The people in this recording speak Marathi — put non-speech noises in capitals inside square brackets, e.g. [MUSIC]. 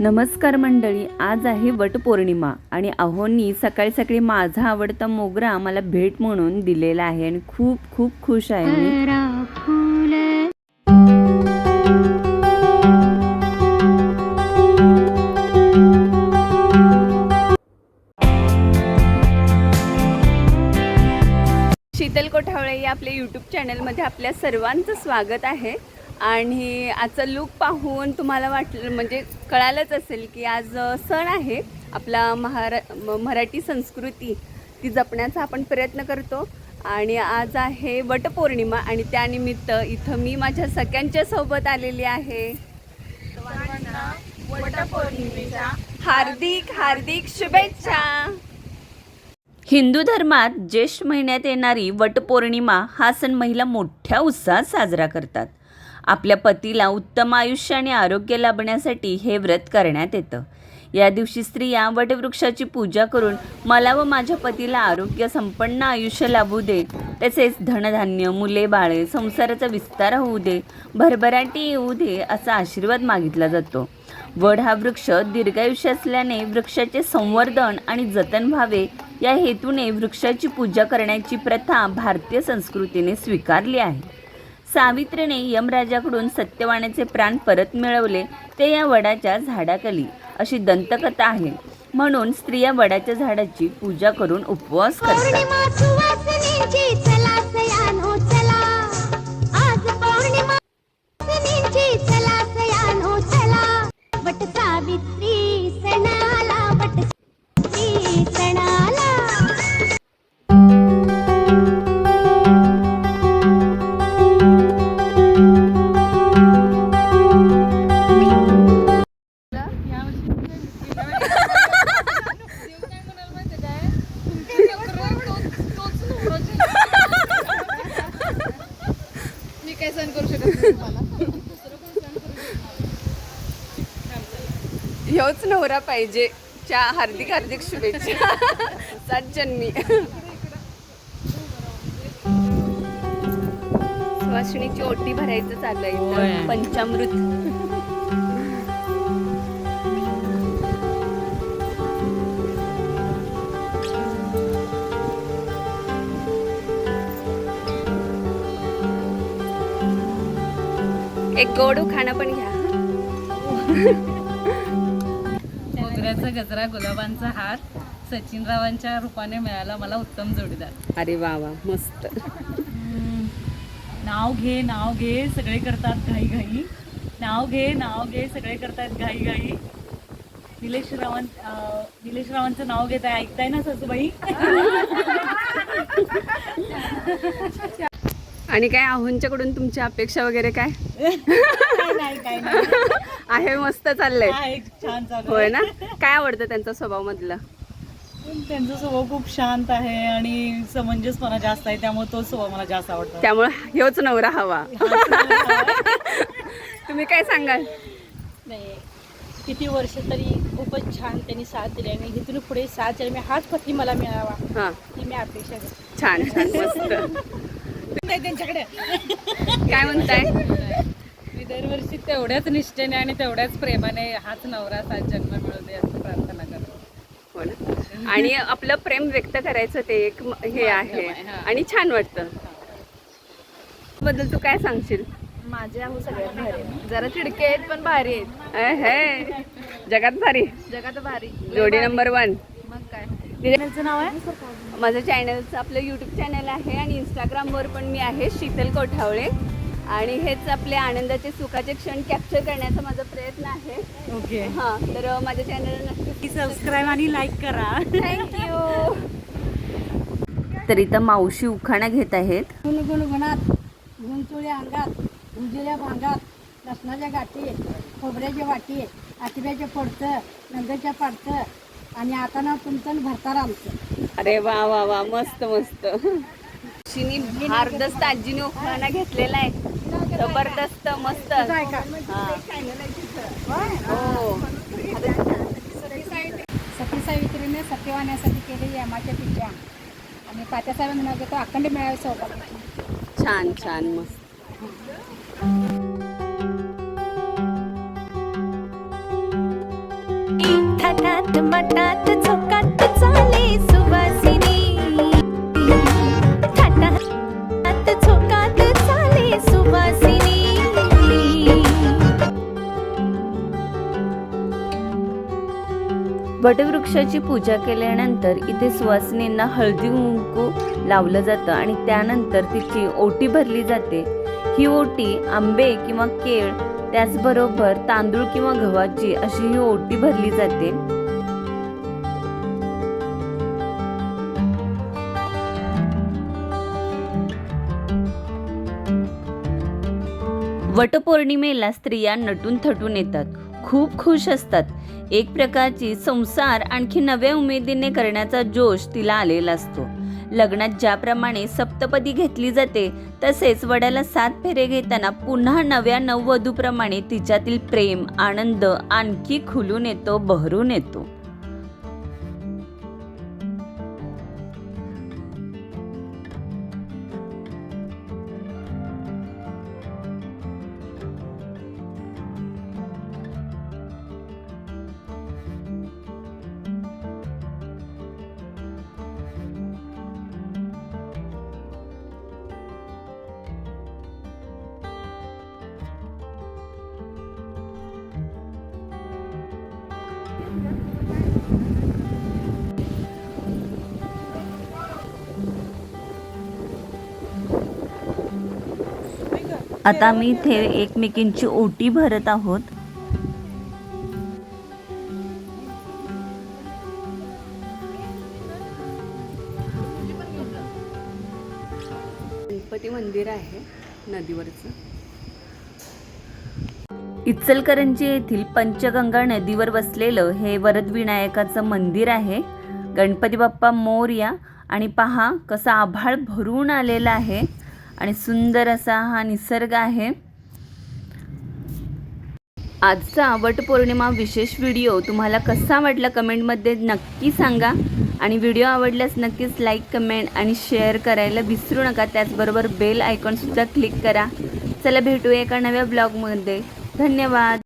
नमस्कार मंडळी आज आहे वटपौर्णिमा आणि अहोंनी सकाळी सकाळी माझा आवडता मोगरा मला भेट म्हणून दिलेला आहे आणि खूप खूप खुश आहे मी. शीतल कोठावळे या आपल्या यूट्यूब चॅनलमध्ये आपल्या सर्वांचं स्वागत आहे. आणि आजचा लुक पाहून तुम्हाला वाटलं म्हणजे कळालंच असेल की आज सण आहे. आपला महारा मराठी संस्कृती ती जपण्याचा आपण प्रयत्न करतो. आणि आज आहे वटपौर्णिमा आणि त्यानिमित्त इथं मी माझ्या सगळ्यांच्या सोबत आलेली आहे. हार्दिक हार्दिक शुभेच्छा. हिंदू धर्मात ज्येष्ठ महिन्यात येणारी वटपौर्णिमा हा सण महिला मोठ्या उत्साहात साजरा करतात. आपल्या पतीला उत्तम आयुष्य आणि आरोग्य लाभण्यासाठी हे व्रत करण्यात येतं. या दिवशी स्त्रिया वटवृक्षाची पूजा करून मला व माझ्या पतीला आरोग्य संपन्न आयुष्य लाभू दे. तसेच धनधान्य मुले बाळे संसाराचा विस्तार होऊ दे भरभराटी येऊ दे असा आशीर्वाद मागितला जातो. वड हा वृक्ष दीर्घायुष्य असल्याने वृक्षाचे संवर्धन आणि जतन व्हावे या हेतूने वृक्षाची पूजा करण्याची प्रथा भारतीय संस्कृतीने स्वीकारली आहे. सावित्रीने यमराजाकडून सत्यवानाचे प्राण परत मिळवले ते या वडाच्या झाडाखाली अशी दंतकथा आहे. म्हणून स्त्रिया वडाच्या झाडाची पूजा करून उपवास करतात. नवरा पाहिजे. च्या हार्दिक हार्दिक शुभेच्छा. [LAUGHS] सात जन्मी. सुवासिनीची ओटी भरायचं चालू आहे इथं. पंचामृत. एक गोड खाणं पण घ्या. मोगऱ्याचा गजरा गुलाबांचा हार सचिनरावांच्या रूपाने मिळाला मला उत्तम जोडीदार. अरे वा वा मस्त. नाव घे नाव घे सगळे करतात घाई घाई. नाव घे नाव घे सगळे करतात घाई घाई. निलेश रावण अं, निलेश रावांचं नाव घेत आहे. ऐकताय ना सासूबाई? आणि काय आहोंच्याकडून तुमची अपेक्षा वगैरे काय? काय [LAUGHS] नाही काय नाही. आहे मस्त चाललंय. आहे, छान चालू होय आहे. ना? काय आवडतं त्यांचा स्वभाव मधला? त्यांचा स्वभाव खूप शांत आहे आणि समंजसपणा जास्त आहे त्यामुळे तो स्वभाव मला जास्त आवडतो. त्यामुळे ह्योच [LAUGHS] नवरा हवा. तुम्ही काय सांगाल? नाही किती वर्ष तरी खूपच छान त्यांनी साथ दिली आणि इथून पुढे साथ जन्मी हाच पत्नी मला मिळावा हा. ही मी अपेक्षा करते. छान छान मस्त. [LAUGHS] त्यांच्याकडे. काय म्हणताय? मी दरवर्षी तेवढ्याच निष्ठेने आणि तेवढ्याच प्रेमाने हाच नवरा सात जन्म मिळू दे असं प्रार्थना करतो. हो ना? आणि आपलं प्रेम व्यक्त करायचं ते एक म- हे आहे हा. आणि छान वाटतं. बद्दल तू काय सांगशील? माझे आहो सगळ्यात भारी. आहेत. जरा चिडके आहेत पण भारी आहेत. हे. जगात भारी. जगात भारी. जोडी नंबर वन. मग काय? चॅनलचं नाव आहे? माझं चॅनलचं आपलं यूट्यूब चॅनल आहे आणि इंस्टाग्रामवर पण मी आहे शीतल कोठावळे. आणि हेच आपले आनंदाचे सुखाचे क्षण कॅप्चर करण्याचा माझा प्रयत्न आहे. ओके. हां तर माझ्या चॅनलला नक्की सबस्क्राईब आणि लाईक करा. थँक्यू तर इथं मावशी उखाणा घेत आहेत. गुणगुणगुणात गुंचुळी अंगात उजिऱ्या भांगात लसणाच्या गाठी खोबऱ्याच्या वाटी आतिऱ्याच्या पडतं नंदच्या पाडतं आणि आता ना तुमचं भरतार आमचं. अरे वा वा वा मस्त मस्त. शिनी भारदस्त आजीने उखाणा घेतलेला आहे. जबरदस्त मस्त. सती सावित्रीने सत्यवाण्यासाठी केलेली यमाच्या पिच्या आणि पात्यासाहेब म्हणाले तो अखंड मिळावे सोबत छान छान मस्त. थाटात झोकात चाले सुवास. वटवृक्षाची पूजा केल्यानंतर इथे सुवासिनींना हळदी कुंकू लावलं जातं आणि त्यानंतर तिची ओटी भरली जाते. ही ओटी आंबे किंवा केळ त्याचबरोबर तांदूळ किंवा गव्हाची अशी ही ओटी भरली जाते. वटपौर्णिमेला स्त्रिया नटून थटून येतात. खूप खुश असतात. एक प्रकारची संसार आणखी नव्या उमेदीने करण्याचा जोश तिला आलेला असतो. लग्नात ज्याप्रमाणे सप्तपदी घेतली जाते तसेच वड्याला सात फेरे घेताना पुन्हा नव्या नववधूप्रमाणे तिच्यातील प्रेम आनंद आणखी खुलून येतो बहरून येतो. आता मी इथे एकमेकींची ओटी भरत आहोत. गणपती मंदिर आहे नदीवरचं. इचलकरंजी येथील पंचगंगा नदीवर वसलेलं हे वरदविनायकाचं मंदिर आहे. गणपती बाप्पा मोरया आणि पहा कसा आभाळ भरून आलेला आहे. आणि सुंदर असा हा निसर्ग आहे. आजचा वटपौर्णिमा विशेष व्हिडिओ तुम्हाला कसा वाटला कमेंटमध्ये नक्की सांगा. आणि व्हिडिओ आवडल्यास नक्कीच लाईक कमेंट आणि शेअर करायला विसरू नका. त्याचबरोबर बेल आयकॉनसुद्धा क्लिक करा. चला भेटूया एका नव्या ब्लॉगमध्ये. धन्यवाद.